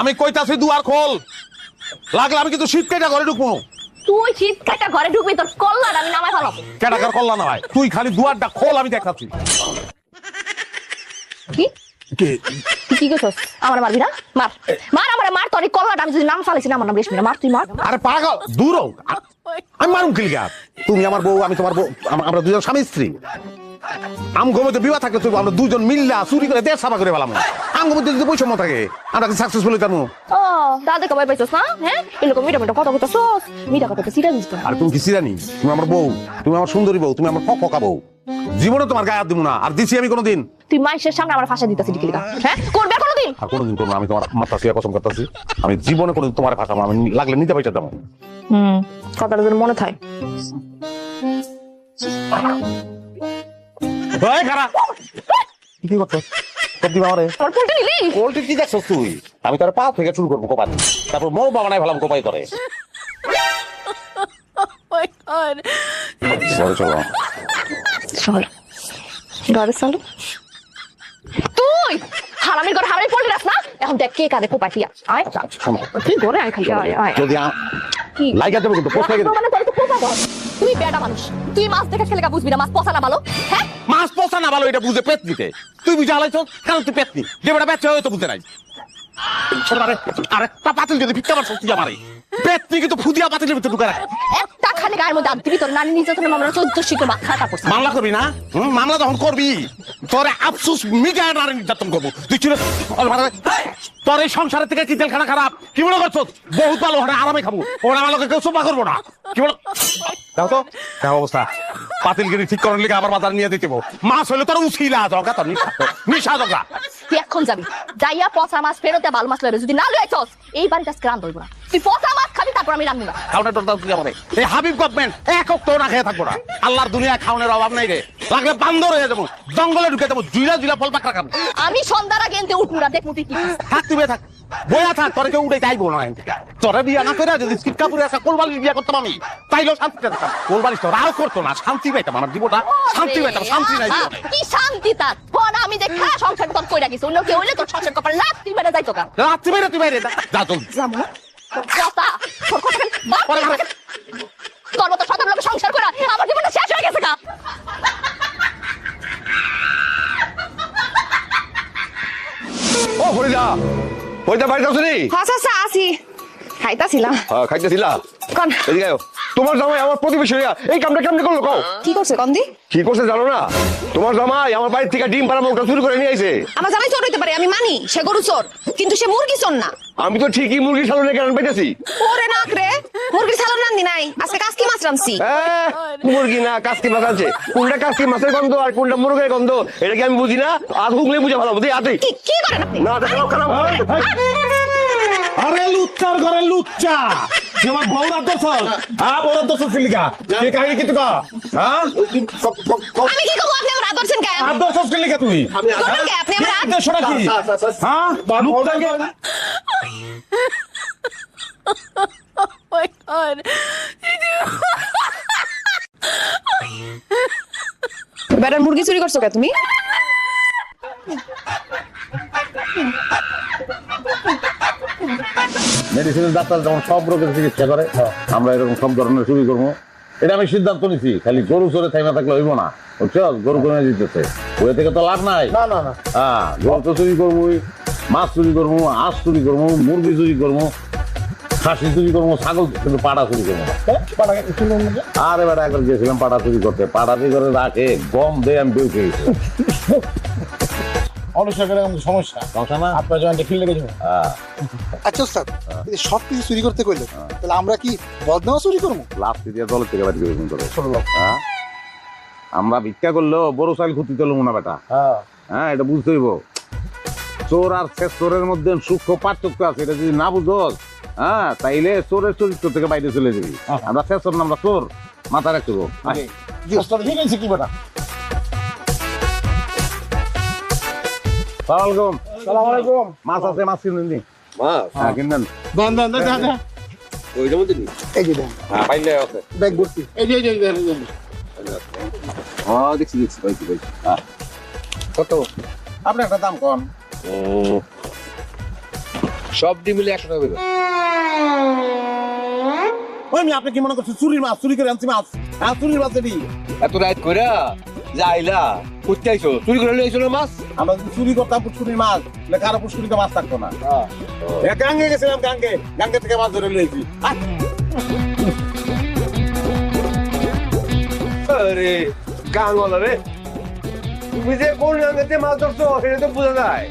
আমি কইতাছি দুয়ার খোল। লাগলে আমি কিন্তু শীত কেটে ঘরে ঢুকবো। তুই শীত কাটা ঘরে ঢুকবি তোর কল্লার আমি নামাই ফেলাবো কেটাকার করলা না ভাই তুই খালি দুয়ারটা খোল আমি দেখাচ্ছি। কি? কি? করছস আমার মারবি না? মার। মার আমার মার। তোর কল্লাটা আমি যদি নাম ফালাইছি না আমার নাম রেশমি মার তুই মার। আরে পাগল দূর হও। আমি মারুম কিলিগা তুমি আমার বউ আমি তোমার বউ আমরা দুজন স্বামী স্ত্রী। আম গমতে বিবাহ থাকলে তুই আমরা দুজন মিল্লা চুরি করে দেশ সাফা করে পেলাম যদি বৈষম্য থাকে আমরা কি সাকসেসফুল হইতাম ও দাদা কবাই পাইছস না হ্যাঁ? এরকম মিটা মিটা কথা কইতাছস মিটা কথা তো সিরা দিস আর তুমি কি সিরানি? তুমি আমার বউ তুমি আমার সুন্দরী বউ তুমি আমার বউ। জীবনে তোমার গায়ে হাত দিব না আর দিছি আমি কোনোদিন। তুই মাইশের সামনে আমার ফাঁসা দিতাছিস কি হ্যাঁ? করবে কোনোদিন? আর কোনোদিন করব আমি তোমার মাথা শুয়ে কসম করতেছি। আমি জীবনে কোনোদিন তোমার ভাষা আমি লাগলে নিতে পাইতে হুম কথাটা যেন মনে থাকে খারাপ কি সত্যি বাবারে আমার? পোল্টে নিলি? পোল্ট্রি কি দেখছ তুই? আমি তোর পা থেকে শুরু করব কোপাই তারপর মোর বাবানায় ফেলাম কোপাই করে। ঘরে চলো। চল। ঘরে চল। তুই! হারামির ঘরে হারামি রাখ না। এখন দেখ কে কাঁদে কোপাই টিয়া। আয়। শোনো, তুই ঘরে আয় খালি আয় আয়। যদি আ- কি? লাইগা দেবে কিন্তু পোস্ট মানে তোর তো কোপা তুই বেটা মানুষ। তুই মাছ দেখে খেলে বুঝবি না মাছ পচা না ভালো হ্যাঁ? মাছ পচা না ভালো এটা বুঝে পেট তুই বুঝে আলাইছ কারণ তুই পেট নি। যে বেটা পেট হয়তো বুঝতে নাই। আরেকটা পাতিল যদি ভিক্ষা মারছ তুই আমারে পেট নি কিন্তু ফুদিয়া পাতিলের ভিতরে ঢুকে রাখ। একটা খালি গায়ের মধ্যে তোর নানি নির্যাতনের মামলা চোদ্দ শিখে মাথাটা পড়ছে মামলা করবি না? হুম, মামলা যখন করবি তোরে আফসোস মিটায় নারী নির্যাতন করব। তুই ছিল তোর এই সংসারের থেকে কি তেলখানা খারাপ? কি মনে করছ? বহুত ভালো ওখানে আরামে খাব। ওখানে আমাকে কেউ সোফা করব না। কি বলো দেখো তো। দেখো অবস্থা। পাতিলগিরি ঠিক করার লিগে আবার বাজার নিয়ে দিতে মাছ হইলে তোর উছিলা দরকার তোর নিশা। নিশা দরকার তুই এখন যাবি। যাইয়া পচা মাছ ফেরতে ভালো মাছ লয়ে যদি না লয়ে আইছস এই বাড়িটা আজকে না। তুই পচা মাছ খাবি তারপর আমি রান্ধবো না খাওয়ানোর দরকার তুই আমারে? এই হাবিব গভর্নমেন্ট এক অক্ট না খেয়ে থাকব না। আল্লাহর দুনিয়া খাওনের অভাব নাই রে। লাগলে বান্দর হয়ে যাব। জঙ্গলে ঢুকে যাব জুইলা জুইলা ফল পাকড়া খাব। আমি সন্ধ্যার আগে এনতে উঠবো না দেখব তুই কি। থাক তুই থাক। বইয়া থাক তোরে কেউ উঠে চাইব না তোরে বিয়া না করে যদি সিট কাপুরে একটা কোলবালিশ বিয়া করতাম আমি তাইলেও শান্তি পেতাম কোলবালিশ তোর আর করতো না শান্তি পাইতাম আমার জীবনটা। শান্তি পাইতাম শান্তি নাই। কি শান্তি তার? ফোন আমি দেখা সংসার তোর কইরা গেছি অন্য কেউ হইলে তোর সংসার কপাল তুই বেড়ে যাইতো কা রাত্রি বাইরে তুই বাইরে যা, না তোর কথা তোর কথা খালি বাদ পরে দিয়ে পরে। তোর মতো শত লোক সংসার করা আমার জীবনটা শেষ হয়ে গেছে কা ও ফরিদা বাড়িতে আছো নি? আচ্ছা আচ্ছা আসি খাইতাছিলাম। হ্যাঁ খাইতেছিলা? কন? এদিকে আয়। তোমার জামাই আমার প্রতিবেশী হইয়া এই কামটা কেমনে করল কও? কি করছে কন্দি? কি করছে জানো না? তোমার জামাই আমার বাড়ির থেকে ডিম পাড়া মুখটা চুরি করে নিয়ে আইছে। আমার জামাই চোর হইতে পারে আমি মানি সে গরু চোর কিন্তু সে মুরগি চোর না। আমি তো ঠিকই মুরগি সালনে কেন পাইতেছি। ওরে নাক রে মুরগির সালন রান্দি নাই। মুরগি না কাস্কি মাছ আছে। কোনটা কাস্কি মাছের গন্ধ আর কোনটা মুরগের গন্ধ এটা কি আমি বুঝি না। আর হুগলে বুঝে ভালো বুঝি আতে কি কি করেন না আরে লুচ্চার ঘরে লুচ্চা। তুই আমার বউরা দোষ বউরা দোষ সিলিকা তুই কাহিনী কি তুই হ্যাঁ? আমি কি করব? আপনি আমার আদরছেন কেন আর সিলিকা তুই? করবেন আপনি আমার আদ- দেড়শো নাকি হ্যাঁ? লুচ্চাকে বেটার মুরগি চুরি করছ কে তুমি? মেডিসিনের ডাক্তার যেমন সব রোগের চিকিৎসা করে আমরা এরকম সব ধরনের চুরি করব। এটা আমি সিদ্ধান্ত নিছি খালি গরু চরে থাই না থাকলে হইব না বুঝছ? গরু কোনে দিতেছে ওই থেকে তো লাভ নাই। না না হ্যাঁ গরু তো চুরি করব মাছ চুরি করব হাঁস চুরি করব মুরগি চুরি করব খাসি চুরি করব ছাগল কিন্তু পাড়া চুরি করব না। আর এবার একবার গেছিলাম পাড়া চুরি করতে। পাড়া চুরি করে রাখে গম দিয়ে আমি বেউ খেয়েছি অনুষ্কার আমাদের সমস্যা। সমস্যা না? আপনার জয়েন্টে হ্যাঁ। আচ্ছা স্যার সব কিছু চুরি করতে কইলে তাহলে আমরা কি বদনামা চুরি করব? লাভ দিয়ে দলের থেকে বাড়ি করে হ্যাঁ? আমরা ভিক্ষা করলেও বড় চাইল ক্ষতি তো না বেটা। হ্যাঁ। এটা বুঝতে হইব। চোর আর শেষ চোরের মধ্যে সূক্ষ্ম পার্থক্য আছে এটা যদি না বুঝোস হ্যাঁ তাইলে চোরের চরিত্র থেকে বাইরে চলে যাবি। আমরা চোর না আমরা চোর। মাথা রাখতে। কি বেটা? মাছ আছে মাছ কিনেন নি? মাছ? হ্যাঁ কিনেন দন দন দন দন ওইটার মধ্যে এই যে হ্যাঁ পাইলে আছে। ব্যাগ ভর্তি। এই যে এই যে, এই যে, এই যে। দেখছি দেখছি পাইছি পাইছি কত? আপনি একটা দাম কম। সব ডিম মিলে একশো টাকা ওই আমি আপনি কি মনে করছেন চুরির মাছ চুরি করে আনছি মাছ? হ্যাঁ চুরির মাছ এটি। এত রাত করে যাইলা করতে আইছো চুরি করে লইছো না মাছ? আমরা যদি চুরি করতাম পুষ্কুরির মাছ তাহলে কারও পুষ্কুরিতে মাছ থাকতো না। এ, গাঙ্গে গেছিলাম গাঙ্গে। গাঙ্গে থেকে মাছ ধরে লইছি। আরে গান রে। তুমি যে কোন গাঙ্গেতে মাছ ধরছো সেটা তো বোঝা যায়।